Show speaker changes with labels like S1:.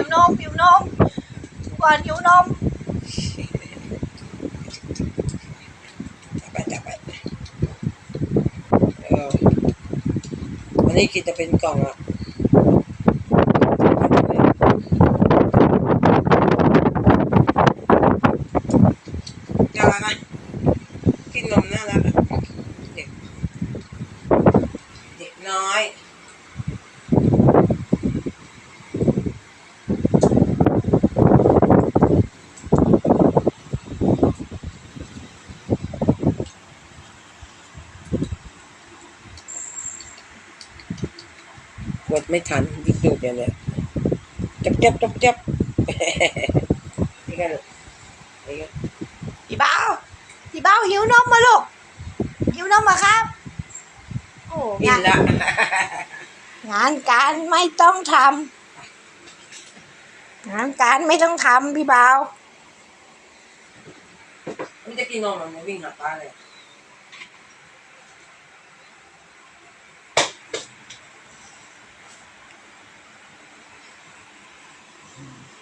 S1: อนมหิวนม
S2: จับไปจับไปเออวันนี้กินจะเป็นกล่องอะน่ารักไหมกินนมน่ารักอะเด็กเด็กน้อย กดไม่ทันยิ่งดูดอย่างเนี้ยจับจับจับจับนี่กันนี่กัน
S1: พี่เบ้าพี่เบ้าหิวนมมาลูกหิวนมมาครับ โอ้
S2: กิ
S1: งานน
S2: ละ
S1: งานการไม่ต้องทำงานการไม่ต้องทำพี่เบ้า
S2: มันจะกินนมมันวิ่งหาป้าเลย Mm-hmm.